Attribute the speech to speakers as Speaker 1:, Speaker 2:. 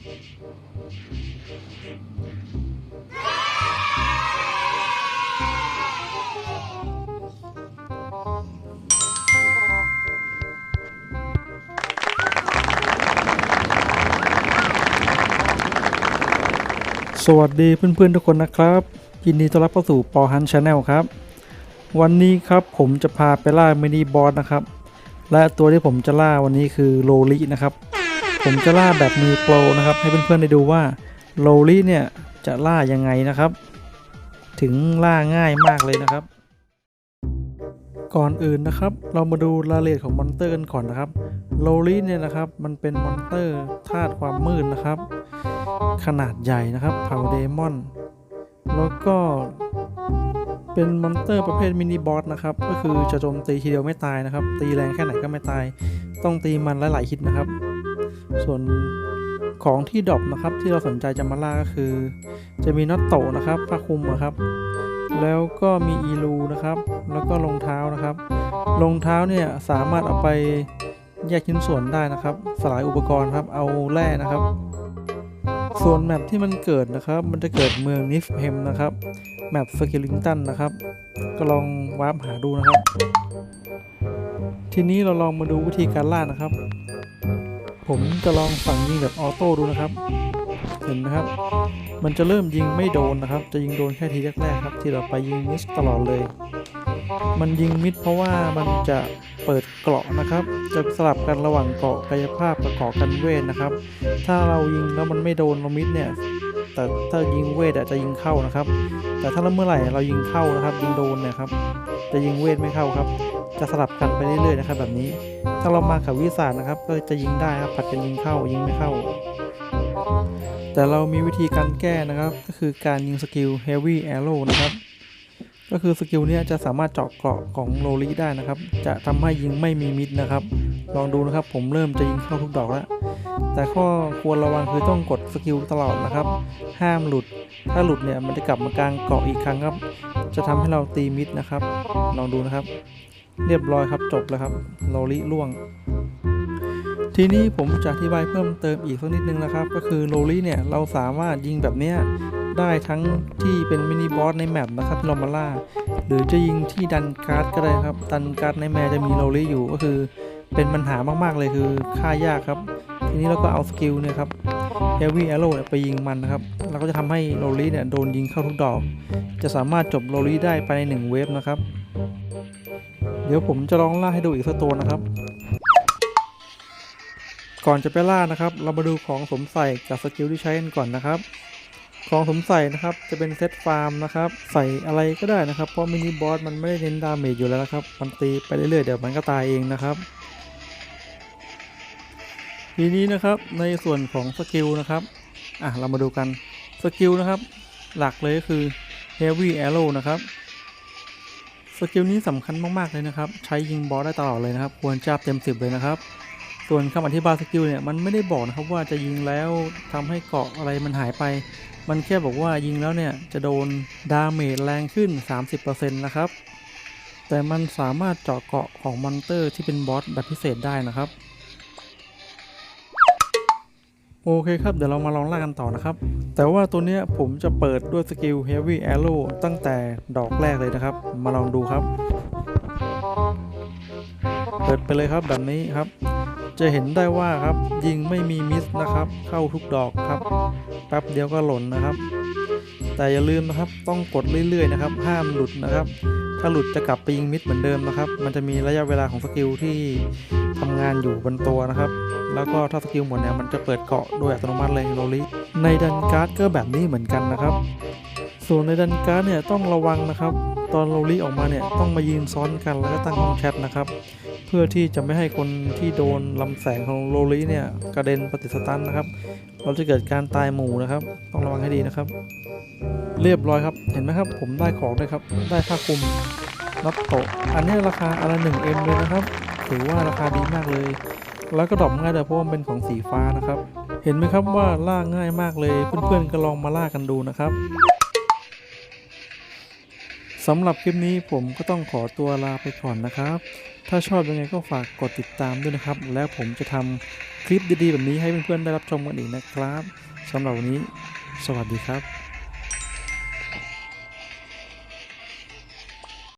Speaker 1: สวัสดีเพื่อนๆทุกคนนะครับยินดีต้อนรับเข้าสู่ปอฮันชาแนลครับ วันนี้ครับผมจะพาไปล่ามินิบอสนะครับ และตัวที่ผมจะล่าวันนี้คือโลลินะครับ ผมจะล่าแบบมือโปรนะครับ ให้เพื่อนๆได้ดูว่าโลลิเนี่ยจะล่ายังไงนะครับ ถึงล่าง่ายมากเลยนะครับ ก่อนอื่นนะครับ เรามาดูรายละเอียดของมอนเตอร์กันก่อนนะครับโลลิเนี่ยนะครับมันเป็นมอนเตอร์ธาตุความมืดนะครับ ขนาดใหญ่นะครับเผ่าเดมอนแล้วก็เป็นมอนเตอร์ประเภทมินิบอสนะครับ ก็คือจะโจมตีทีเดียวไม่ตายนะครับ ตีแรงแค่ไหนก็ไม่ตาย ต้องตีมันหลายๆฮิตนะครับ ส่วนของที่ดรอปนะครับที่เราสนใจจะมาล่าก็คือ จะมีน็อตโตนะครับผ้าคลุมนะครับ แล้วก็มีอีลูนะครับ แล้วก็รองเท้านะครับรองเท้าเนี่ยสามารถเอาไปแยกชิ้นส่วนได้นะครับ สลายอุปกรณ์ครับเอาแร่นะครับ ส่วนแมปที่มันเกิดนะครับ มันจะเกิดเมืองนิฟเฮมนะครับแมปสกิลลิงตันนะครับ ก็ลองวาร์ปหาดูนะครับ ทีนี้เราลองมาดูวิธีการล่านะครับ ผมจะลองฝังยิงแบบออโต้ดูนะครับ เห็นนะครับ มันจะเริ่มยิงไม่โดนนะครับ จะยิงโดนแค่ทีแรกๆครับ ที่เราไปยิงมิสตลอดเลย มันยิงมิดเพราะว่ามันจะเปิดเกราะนะครับ จะสลับกันระหว่างเกราะกายภาพกับเกราะกันเวทนะครับ ถ้าเรายิงแล้วมันไม่โดนเรามิดเนี่ยแต่ถ้ายิงเวทอะจะยิงเข้านะครับ แต่ถ้าเมื่อไหร่เรายิงเข้านะครับ ยิงโดนเนี่ยครับ จะยิงเวทไม่เข้าครับ จะสลับกันไปเรื่อยๆนะครับ แบบนี้ ถ้าเรามากับวิสาสนะครับ ก็จะยิงได้ครับผัดกันยิงเข้ายิงไม่เข้า แต่เรามีวิธีการแก้นะครับ ก็คือการยิงสกิล Heavy Arrow นะครับ ก็คือสกิลนี้จะสามารถเจาะเกราะของโลลิได้นะครับ จะทำให้ยิงไม่มีมิดนะครับ ลองดูนะครับ ผมเริ่มจะยิงเข้าทุกดอกแล้วแต่ข้อควรระวังคือต้องกดสกิลตลอดนะครับ ห้ามหลุด ถ้าหลุดเนี่ยมันจะกลับมากลางเกาะอีกครั้งครับ จะทำให้เราตีมิดนะครับ ลองดูนะครับ เรียบร้อยครับจบแล้วครับโลลิล่วง ทีนี้ผมจะอธิบายเพิ่มเติมอีกสักนิดนึงนะครับ ก็คือโลลิเนี่ยเราสามารถยิงแบบเนี้ยได้ทั้งที่เป็นมินิบอสในแมปนะครับที่เรามาล่า หรือจะยิงที่ดันการ์ดก็ได้ครับ ดันการ์ดในแมปจะมีโลลิอยู่ก็คือเป็นปัญหามากๆเลยคือฆ่ายากครับ ทีนี้เราก็เอาสกิลเนี่ยครับ Heavy Arrow เนี่ไปยิงมันนะครับเราก็จะทำให้โรลี่เนี่ยโดนยิงเข้าทุกดอก จะสามารถจบโรลี่ได้ภายในหนึ่งเวฟนะครับ เดี๋ยวผมจะลองล่าให้ดูอีกสักตัวนะครับ ก่อนจะไปล่านะครับ เรามาดูของสมใส่กับสกิลที่ใช้กันก่อนนะครับ ของสมใส่นะครับจะเป็นเซตฟาร์มนะครับ ใส่อะไรก็ได้นะครับ เพราะมินิบอสมันไม่ได้เน้นดาเมจอยู่แล้วนะครับ มันตีไปเรื่อยๆเดี๋ยวมันก็ตายเองนะครับทีนี้นะครับในส่วนของสกิลนะครับอะเรามาดูกันสกิลนะครับ หลักเลยก็คือ Heavy Arrow นะครับ สกิลนี้สำคัญมากๆเลยนะครับ ใช้ยิงบอสได้ตลอดเลยนะครับ ควรจับเต็มสิบเลยนะครับ ส่วนคำอธิบายสกิลเนี่ยมันไม่ได้บอกนะครับว่าจะยิงแล้วทำให้เกาะอะไรมันหายไป มันแค่บอกว่ายิงแล้วเนี่ยจะโดนดาเมจแรงขึ้น 30%นะครับ แต่มันสามารถเจาะเกาะของมอนเตอร์ที่เป็นบอสแบบพิเศษได้นะครับ โอเคครับ เดี๋ยวเรามาลองล่ากันต่อนะครับ แต่ว่าตัวเนี้ยผมจะเปิดด้วยสกิล Heavy Arrow ตั้งแต่ดอกแรกเลยนะครับ มาลองดูครับ เปิดไปเลยครับแบบนี้ครับ จะเห็นได้ว่าครับยิงไม่มีมิสนะครับ เข้าทุกดอกครับ แป๊บเดียวก็หล่นนะครับ แต่อย่าลืมนะครับต้องกดเรื่อยๆนะครับ ห้ามหลุดนะครับ ถ้าหลุดจะกลับไปยิงมิดเหมือนเดิมนะครับ มันจะมีระยะเวลาของสกิลที่ทำงานอยู่บนตัวนะครับ แล้วก็ถ้าสกิลหมดเนี่ยมันจะเปิดเกาะโดยอัตโนมัติเลยโรลิในดันการ์ดก็แบบนี้เหมือนกันนะครับ ส่วนในดันการ์ดเนี่ยต้องระวังนะครับ ตอนโรลิออกมาเนี่ยต้องมายืนซ้อนกันแล้วก็ตั้งห้องแชทนะครับ พื่อที่จะไม่ให้คนที่โดนลำแสงของโรลิเนี่ยกระเด็นปฏิสตันนะครับ เราจะเกิดการตายหมู่นะครับ ต้องระวังให้ดีนะครับ เรียบร้อยครับ เห็นไหมครับ ผมได้ของเลยครับ ได้ผ้าคลุมนับโตะอันนี้ราคาอันละหนึ่งเอ็มเลยนะครับ ถือว่าราคาดีมากเลย แล้วก็ดรอปง่ายเลยเพราะว่ามันเป็นของสีฟ้านะครับ เห็นไหมครับว่าล่าง่ายมากเลย เพื่อนๆก็ลองมาล่ากันดูนะครับสำหรับคลิปนี้ผมก็ต้องขอตัวลาไปก่อนนะครับ ถ้าชอบยังไงก็ฝากกดติดตามด้วยนะครับ แล้วผมจะทำคลิปดีๆ แบบนี้ให้เพื่อนๆได้รับชมกันอีกนะครับสำหรับวันนี้ สวัสดีครับ